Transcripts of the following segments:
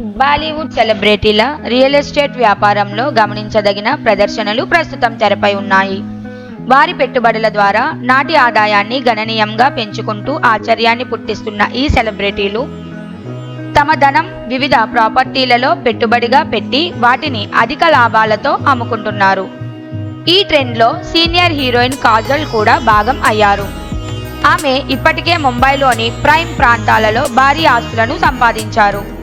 Bollywood సెలబ్రిటీల real estate వ్యాపారంలో గమనించదగిన ప్రదర్శనలు ప్రస్తుతం తెరపై ఉన్నాయి. వారి పెట్టుబడుల ద్వారా నాటి ఆదాయాన్ని గణనీయంగా పెంచుకుంటూ ఆశ్చర్యాన్ని పుట్టిస్తున్న ఈ సెలబ్రిటీలు తమ ధనం వివిధ ప్రాపర్టీలలో పెట్టుబడిగా పెట్టి వాటిని అధిక లాభాలతో అమ్ముకుంటున్నారు. ఈ ట్రెండ్లో సీనియర్ హీరోయిన్ కాజల్ కూడా భాగం అయ్యారు. ఆమె ఇప్పటికే ముంబైలోని ప్రైమ్ ప్రాంతాలలో భారీ ఆస్తులను సంపాదించారు.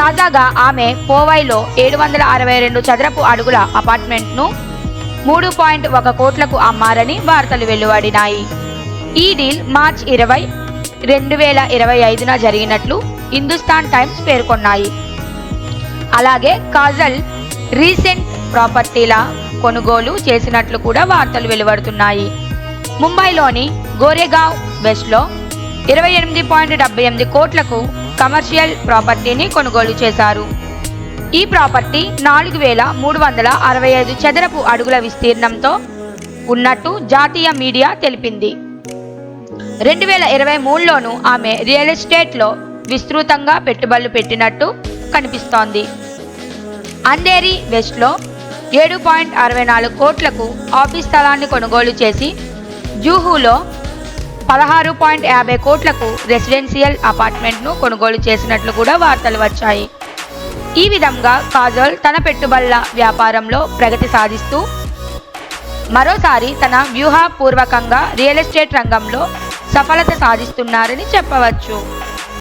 తాజాగా ఆమె పోవైలో ఏడు వందల అరవై రెండు చదరపు అడుగుల అపార్ట్మెంట్ను మూడు పాయింట్ ఒక కోట్లకు అమ్మారని వార్తలు వెలువడినాయి. ఈ డీల్ మార్చ్ ఇరవై రెండు వేల ఇరవై ఐదున జరిగినట్లు హిందుస్థాన్ టైమ్స్ పేర్కొన్నాయి. అలాగే కాజల్ రీసెంట్ ప్రాపర్టీల కొనుగోలు చేసినట్లు కూడా వార్తలు వెలువడుతున్నాయి. ముంబైలోని గోరేగావ్ వెస్ట్లో ఇరవై ఎనిమిది పాయింట్ డెబ్బై ఎనిమిది కోట్లకు కమర్షియల్ ప్రాపర్టీని కొనుగోలు చేశారు. ఈ ప్రాపర్టీ నాలుగు వేల మూడు వందల అరవై ఐదు చదరపు అడుగుల విస్తీర్ణంతో ఉన్నట్టు జాతీయ మీడియా తెలిపింది. రెండు వేల ఇరవై మూడులోనూ ఆమె రియల్ ఎస్టేట్లో విస్తృతంగా పెట్టుబడులు పెట్టినట్టు కనిపిస్తోంది. అంధేరి వెస్ట్లో ఏడు పాయింట్ అరవై నాలుగు కోట్లకు ఆఫీస్ స్థలాన్ని కొనుగోలు చేసి జూహులో పదహారు పాయింట్ యాభై కోట్లకు రెసిడెన్షియల్ అపార్ట్మెంట్ను కొనుగోలు చేసినట్లు కూడా వార్తలు వచ్చాయి. ఈ విధంగా కాజోల్ తన పెట్టుబడుల వ్యాపారంలో ప్రగతి సాధిస్తూ మరోసారి తన వ్యూహపూర్వకంగా రియల్ ఎస్టేట్ రంగంలో సఫలత సాధిస్తున్నారని చెప్పవచ్చు.